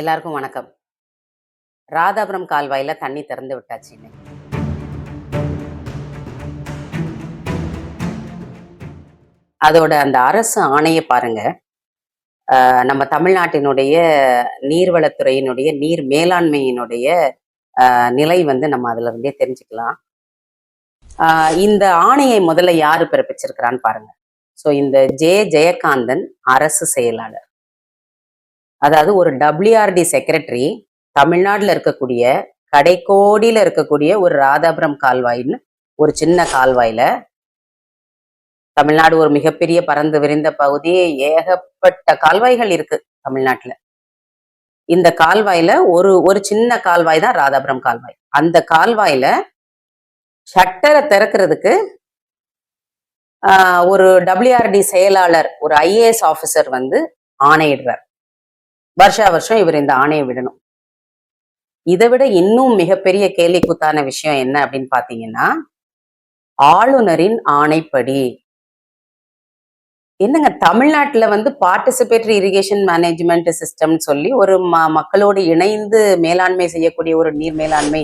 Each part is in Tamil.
எல்லாருக்கும் வணக்கம். ராதாபுரம் கால்வாயில தண்ணி திறந்து விட்டாச்சு இன்னைக்கு. அதோட அந்த அரசு ஆணையை பாருங்க. நம்ம தமிழ்நாட்டினுடைய நீர்வளத்துறையினுடைய நீர் மேலாண்மையினுடைய நிலை வந்து நம்ம அதுல இருந்தே தெரிஞ்சுக்கலாம். இந்த ஆணையை முதல்ல யாரு பிறப்பிச்சிருக்கிறான்னு பாருங்க. ஸோ இந்த ஜே. ஜெயகாந்தன் அரசு செயலாளர். அதாவது ஒரு டபிள்யூஆர்டி செக்ரட்டரி தமிழ்நாட்டில் இருக்கக்கூடிய கடைக்கோடியில இருக்கக்கூடிய ஒரு ராதாபுரம் கால்வாயின்னு ஒரு சின்ன கால்வாயில தமிழ்நாடு ஒரு மிகப்பெரிய பறந்து விரிந்த பகுதி ஏகப்பட்ட கால்வாய்கள் இருக்கு தமிழ்நாட்டுல. இந்த கால்வாயில ஒரு ஒரு சின்ன கால்வாய் தான் ராதாபுரம் கால்வாய். அந்த கால்வாயில ஷட்டரை திறக்கிறதுக்கு ஆஹ், ஒரு டபிள்யூஆர்டி செயலாளர் ஒரு ஐஏஎஸ் ஆபீசர் வந்து ஆணையிடுறார். வருஷா வருஷம் இவர் இந்த ஆணையை விடணும். இதை விட இன்னும் மிகப்பெரிய கூத்தான விஷயம் என்ன அப்படின்னு பாத்தீங்கன்னா ஆளுநரின் ஆணைப்படி. என்னங்க தமிழ்நாட்டுல வந்து பார்ட்டிசிபேட்டரி இரிகேஷன் மேனேஜ்மெண்ட் சிஸ்டம்னு சொல்லி ஒரு ம மக்களோடு இணைந்து மேலாண்மை செய்யக்கூடிய ஒரு நீர் மேலாண்மை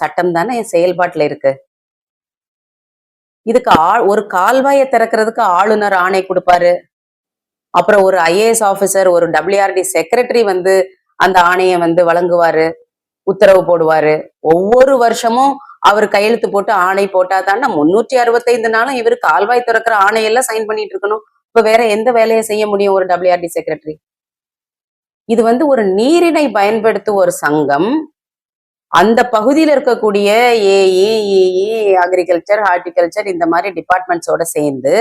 சட்டம் தானே செயல்பாட்டுல இருக்கு. இதுக்கு ஆ ஒரு கால்வாயை திறக்கிறதுக்கு ஆளுநர் ஆணை கொடுப்பாரு. அப்புறம் ஒரு ஐஏஎஸ் ஆஃபீஸர் ஒரு டபிள்யூஆர்டி செக்ரட்டரி வந்து அந்த ஆணையை வந்து வழங்குவாரு உத்தரவு போடுவாரு. ஒவ்வொரு வருஷமும் அவர் கையெழுத்து போட்டு ஆணை போட்டா தானே முன்னூற்றி அறுபத்தைந்து நாளும் இவர் கால்வாய் திறக்கிற ஆணையெல்லாம் சைன் பண்ணிட்டு இருக்கணும். இப்ப வேற எந்த வேலையை செய்ய முடியும் ஒரு டபிள்யூஆர்டி செக்ரட்டரி இது வந்து ஒரு நீரினை பயன்படுத்தும் ஒரு சங்கம். அந்த பகுதியில் இருக்கக்கூடிய ஏஇ அக்ரிகல்ச்சர் ஹார்டிகல்ச்சர் இந்த மாதிரி டிபார்ட்மெண்ட்ஸோட சேர்ந்து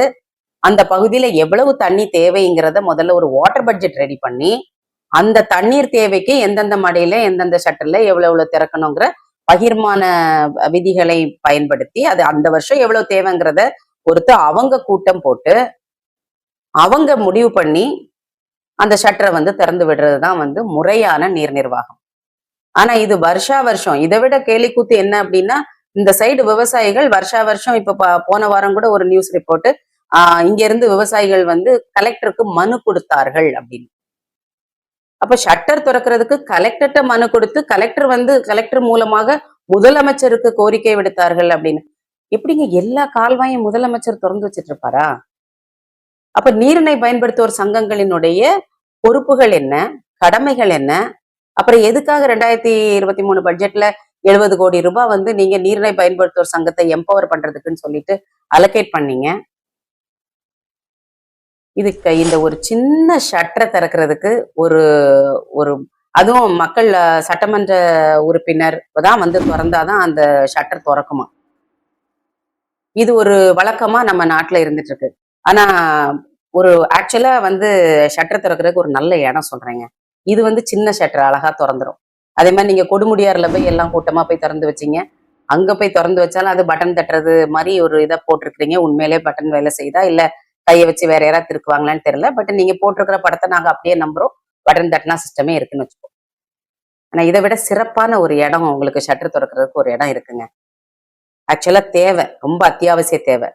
அந்த பகுதியில எவ்வளவு தண்ணி தேவைங்கிறத முதல்ல ஒரு வாட்டர் பட்ஜெட் ரெடி பண்ணி அந்த தண்ணீர் தேவைக்கு எந்தெந்த மடையில எந்தெந்த ஷட்டர்ல எவ்வளவு எவ்வளவு திறக்கணுங்கிற பகிர்மான விதிகளை பயன்படுத்தி அது அந்த வருஷம் எவ்வளவு தேவைங்கிறத பொறுத்து அவங்க கூட்டம் போட்டு அவங்க முடிவு பண்ணி அந்த ஷட்டரை வந்து திறந்து விடுறது தான் வந்து முறையான நீர் நிர்வாகம். ஆனா இது வருஷா வருஷம். இதை விட கேலிக்கூத்து என்ன அப்படின்னா இந்த சைடு விவசாயிகள் வருஷா வருஷம் இப்ப போன வாரம் கூட ஒரு நியூஸ் ரிப்போர்ட் ஆஹ் இங்க இருந்து விவசாயிகள் வந்து கலெக்டருக்கு மனு கொடுத்தார்கள் அப்படின்னு. அப்ப ஷட்டர் திறக்கிறதுக்கு கலெக்டர்கிட்ட மனு கொடுத்து கலெக்டர் வந்து கலெக்டர் மூலமாக முதலமைச்சருக்கு கோரிக்கை விடுத்தார்கள் அப்படின்னு. எப்படிங்க எல்லா கால்வாயும் முதலமைச்சர் திறந்து வச்சிட்டு இருப்பாரா அப்ப நீரினை பயன்படுத்துவோர் சங்கங்களினுடைய பொறுப்புகள் என்ன? கடமைகள் என்ன? அப்புறம் எதுக்காக ரெண்டாயிரத்தி இருபத்தி மூணு பட்ஜெட்ல எழுபது கோடி ரூபாய் வந்து நீங்க நீரினை பயன்படுத்துவோர் சங்கத்தை எம்பவர் பண்றதுக்குன்னு சொல்லிட்டு அலோகேட் பண்ணீங்க? இதுக்கு இந்த ஒரு சின்ன ஷட்டரை திறக்கிறதுக்கு ஒரு ஒரு அதுவும் மக்கள் சட்டமன்ற உறுப்பினர் தான் வந்து திறந்தாதான் அந்த ஷட்டர் திறக்குமா? இது ஒரு வழக்கமா நம்ம நாட்டில் இருந்துட்டு இருக்கு ஆனா ஒரு ஆக்சுவலா வந்து ஷட்டர் திறக்கிறதுக்கு ஒரு நல்ல இடம் சொல்றேங்க. இது வந்து சின்ன ஷட்டர் அழகா திறந்துரும். அதே மாதிரி நீங்க கொடுமுடியார்ல போய் எல்லாம் கூட்டமா போய் திறந்து வச்சீங்க. அங்க போய் திறந்து வச்சாலும் அது பட்டன் தட்டுறது மாதிரி ஒரு இதை போட்டிருக்கிறீங்க. உண்மையிலே பட்டன் வேலை செய்தா இல்லை கையை வச்சு வேற யாராவது திருக்குவாங்களான்னு தெரியல. பட் நீங்க போட்டிருக்கிற படத்தை நாங்க அப்படியே நம்புறோம். பட்டன் தட்டினா சிஸ்டமே இருக்குன்னு வச்சுக்கோம் ஆனா இதை விட சிறப்பான ஒரு இடம் உங்களுக்கு ஷட்டர் திறக்கிறதுக்கு ஒரு இடம் இருக்குங்க. ஆக்சுவலா தேவை. ரொம்ப அத்தியாவசிய தேவை.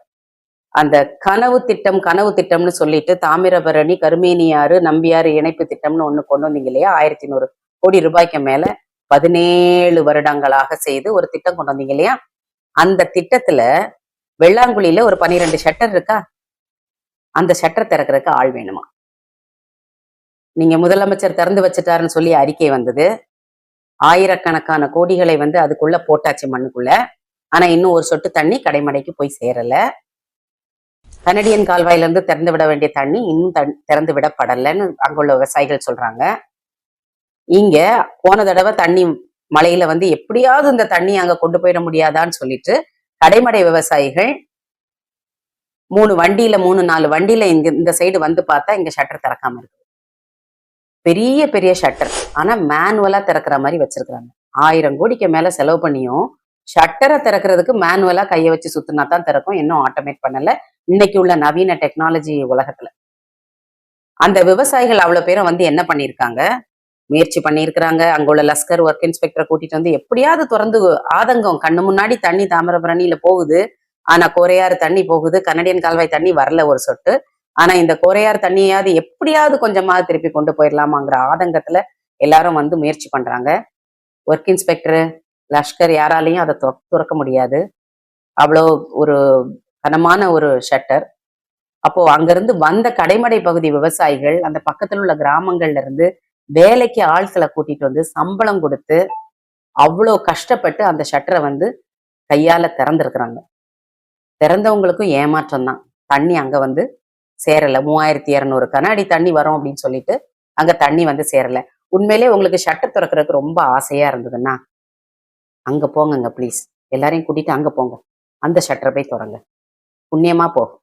அந்த கனவு திட்டம் கனவு திட்டம்னு சொல்லிட்டு தாமிரபரணி கருமேனியாறு நம்பியாறு இணைப்பு திட்டம்னு ஒண்ணு கொண்டு வந்தீங்க இல்லையா? ஆயிரத்தி நூறு கோடி ரூபாய்க்கு மேல பதினேழு வருடங்களாக செய்து ஒரு திட்டம் கொண்டு வந்தீங்க இல்லையா? அந்த திட்டத்துல வெள்ளாங்குழியில ஒரு பன்னிரெண்டு ஷட்டர் இருக்கா? அந்த ஷட்டர் திறக்கிறதுக்கு ஆள் வேணுமா? நீங்க முதலமைச்சர் திறந்து வச்சுட்டாருன்னு சொல்லி அறிக்கை வந்தது. ஆயிரக்கணக்கான கோடிகளை வந்து அதுக்குள்ள போட்டாச்சு மண்ணுக்குள்ள. ஆனா இன்னும் ஒரு சொட்டு தண்ணி கடைமடைக்கு போய் சேரல. கனடியன் கால்வாயில இருந்து திறந்து விட வேண்டிய தண்ணி இன்னும் தன் திறந்து விடப்படலைன்னு அங்குள்ள விவசாயிகள் சொல்றாங்க. இங்க போன தடவை தண்ணி மலையில வந்து எப்படியாவது இந்த தண்ணி அங்க கொண்டு போயிட முடியாதான்னு சொல்லிட்டு கடைமடை விவசாயிகள் மூணு வண்டியில மூணு நாலு வண்டியில இங்க இந்த சைடு வந்து பார்த்தா இங்க ஷட்டர் திறக்காம இருக்கு. பெரிய பெரிய ஷட்டர் ஆனா மேனுவலா திறக்கிற மாதிரி வச்சிருக்கிறாங்க. ஆயிரம் கோடிக்கு மேல செலவு பண்ணியும் ஷட்டரை திறக்கிறதுக்கு மேனுவலா கையை வச்சு சுத்தினா தான் திறக்கும். இன்னும் ஆட்டோமேட் பண்ணல. இன்னைக்கு உள்ள நவீன டெக்னாலஜி உலகத்துல. அந்த விவசாயிகள் அவ்வளவு பேரும் வந்து என்ன பண்ணியிருக்காங்க? முயற்சி பண்ணியிருக்கிறாங்க. அங்குள்ள லஸ்கர் ஒர்க் இன்ஸ்பெக்டரை கூட்டிட்டு வந்து எப்படியாவது திறந்து ஆதங்கம் கண்ணு முன்னாடி தண்ணி தாமிரபரணியில போகுது. ஆனா கோரையாறு தண்ணி போகுது. கனடியன் கால்வாய் தண்ணி வரல ஒரு சொட்டு. ஆனா இந்த கோரையார் தண்ணியாவது எப்படியாவது கொஞ்சமாவது திருப்பி கொண்டு போயிடலாமாங்கிற ஆதங்கத்துல எல்லாரும் வந்து முயற்சி பண்றாங்க. ஒர்க் இன்ஸ்பெக்டர் லஷ்கர் யாராலையும் அதை துறக்க முடியாது. அவ்வளோ ஒரு கனமான ஒரு ஷட்டர் அப்போ அங்கிருந்து வந்த கடைமடை பகுதி விவசாயிகள் அந்த பக்கத்தில் உள்ள கிராமங்கள்ல இருந்து வேலைக்கு ஆட்களை கூட்டிட்டு வந்து சம்பளம் கொடுத்து அவ்வளோ கஷ்டப்பட்டு அந்த ஷட்டரை வந்து கையால திறந்திருக்கிறாங்க. திறந்தவங்களுக்கும் ஏமாற்றம் தான் தண்ணி அங்க வந்து சேரல. மூவாயிரத்தி இரநூறு கண்ணாடி தண்ணி வரும் அப்படின்னு சொல்லிட்டு அங்க தண்ணி வந்து சேரல. உண்மையிலே உங்களுக்கு ஷட்டர் திறக்கிறதுக்கு ரொம்ப ஆசையா இருந்ததுன்னா அங்க போங்கங்க ப்ளீஸ் எல்லாரையும் கூட்டிட்டு அங்க போங்க. அந்த ஷட்டரை போய் திறங்க. புண்ணியமா போகும்